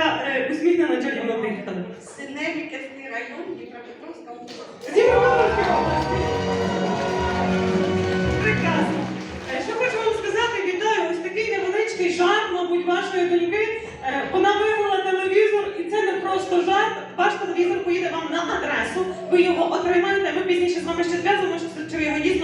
така е, усміхнена чарівно приїхали? Синельниківський район Дніпропетровська область. З Дніпропетровської області. Прекрасно. Е, Що хочу вам сказати, вітаю, ось такий невеличкий жарт, мабуть, вашої доньки. Е, Вона виграла телевізор, і це не просто жарт. Ваш телевізор поїде вам на адресу, ви його отримаєте. Ми пізніше з вами ще зв'язуємося, чи ви його дійсно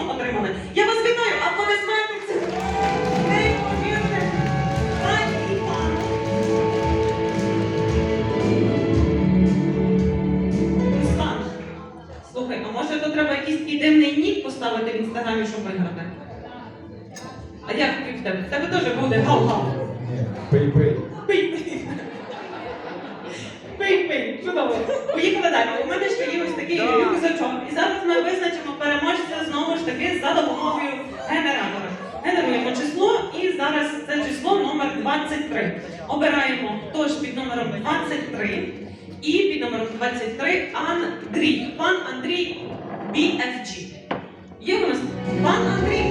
А як в тебе? В тебе теж буде гав-гав. Пий, пий. Пий, пий. Пий, пий. Чудово. Поїхали далі. У мене ще є ось такий рюкзачок. І зараз ми визначимо переможця знову ж таки за допомогою генератора. Генеруємо число і зараз це число номер 23. Обираємо тож під номером 23 і під номером 23 Андрій. Пан Андрій BFG. Є у нас пан Андрій,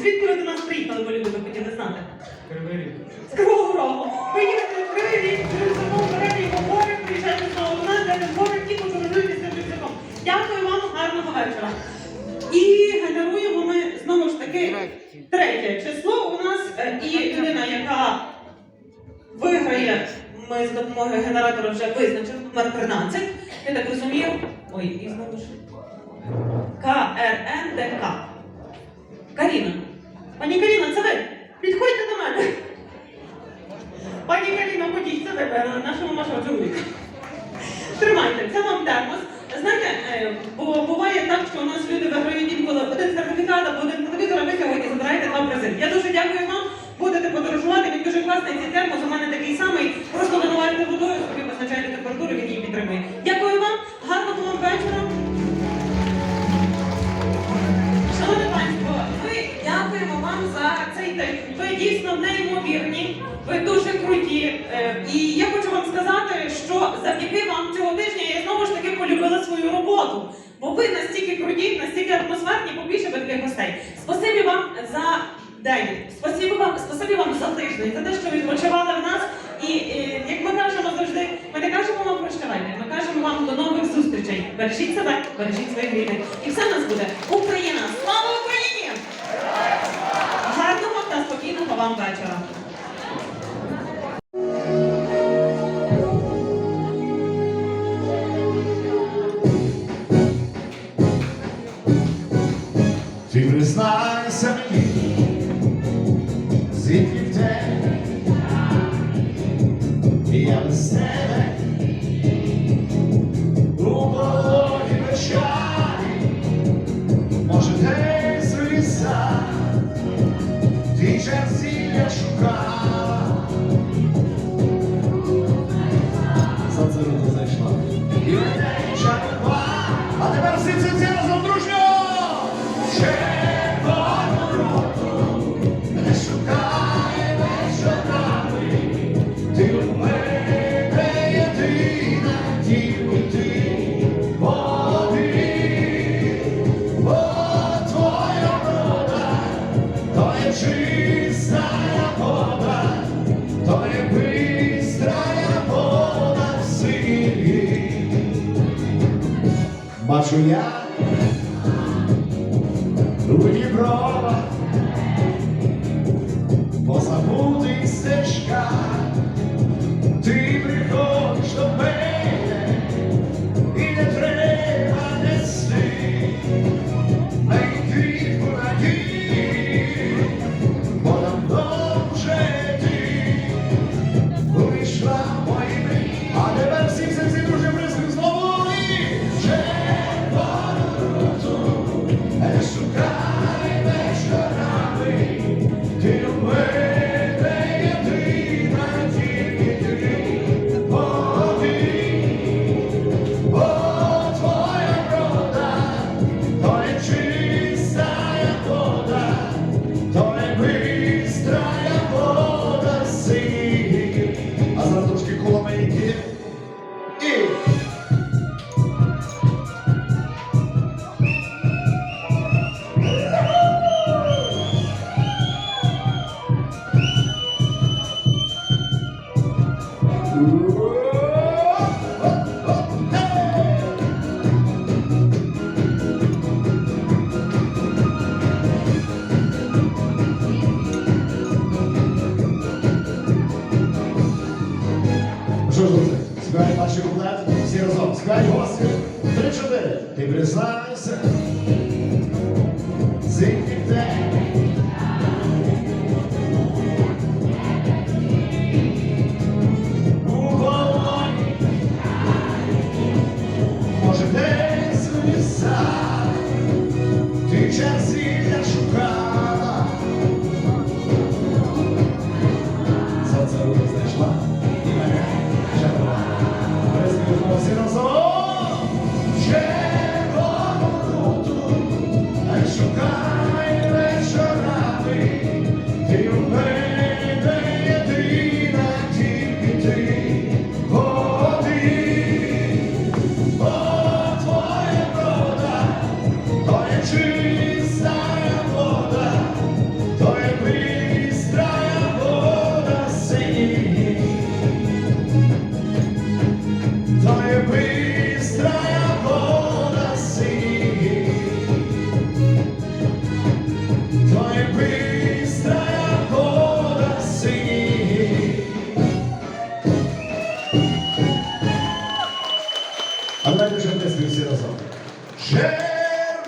Звідки ви до нас приїхали, бо люди би хотіли знати? Кривий рік. З Кривого Рогу. Ви їдете в Кривий Ріг, з рюкзаком берете його море, приїжджаєте знову до нас, в море і подорожуєтеся рюкзаком. Дякую вам, гарного вечора. І генеруємо ми знову ж таки третє число у нас е, і людина, яка виграє, ми з допомогою генератора вже визначили номер 13. Я так розумію. Ой, і знову ж. КРНДК. Каріна. Пані Каріна, це ви? Підходьте до мене. Пані Каріна, ходіть, це ви нашому вашого чоловіка. Тримайте, це вам термос. Знаєте, е, бо буває так, що у нас люди виграють інколи один сертифікат або один телевізор, а ви сьогодні забираєте два призи. Я дуже дякую вам. Будете подорожувати, він дуже класний цей термос. У мене такий самий. Просто наливаєте водою, собі визначаєте температуру, він її підтримує. Дякую вам, гарного вам вечора. Дійсно неймовірні, ви дуже круті. Е, І я хочу вам сказати, що завдяки вам цього тижня я знову ж таки полюбила свою роботу. Бо ви настільки круті, настільки атмосферні, побільше ви таких гостей. Спасибі вам за день. Спасибі вам, спасибі вам за тиждень, за те, що відпочивали в нас. І е, як ми кажемо завжди, ми не кажемо вам прощавайте, ми кажемо вам до нових зустрічей. Бережіть себе, бережіть своїх рідних. І все в нас буде Україна! Слава Україні! Гарного та Бачу я у Дніпрова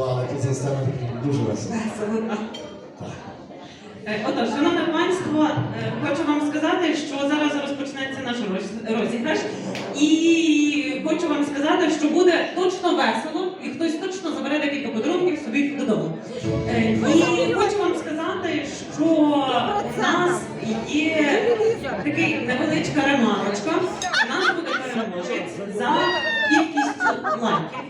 танцювали, то це стане дуже весело. Е, отож, шановне панство, е, хочу вам сказати, що зараз розпочнеться наш розіграш. І хочу вам сказати, що буде точно весело, і хтось точно забере декілька подарунків собі додому. Е, і хочу вам сказати, що в нас є такий невеличка ремарочка. У нас буде переможець за кількістю лайків.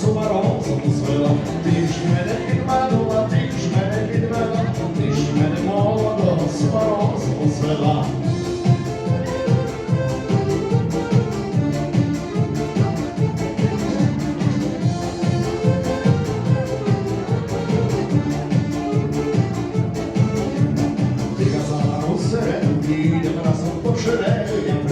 сумаром замислила, ти ж мене підвела, ти ж мене підвела, ти ж мене молодого сумаром замислила. Ти казала, розсередину, їдемо разом по жерею,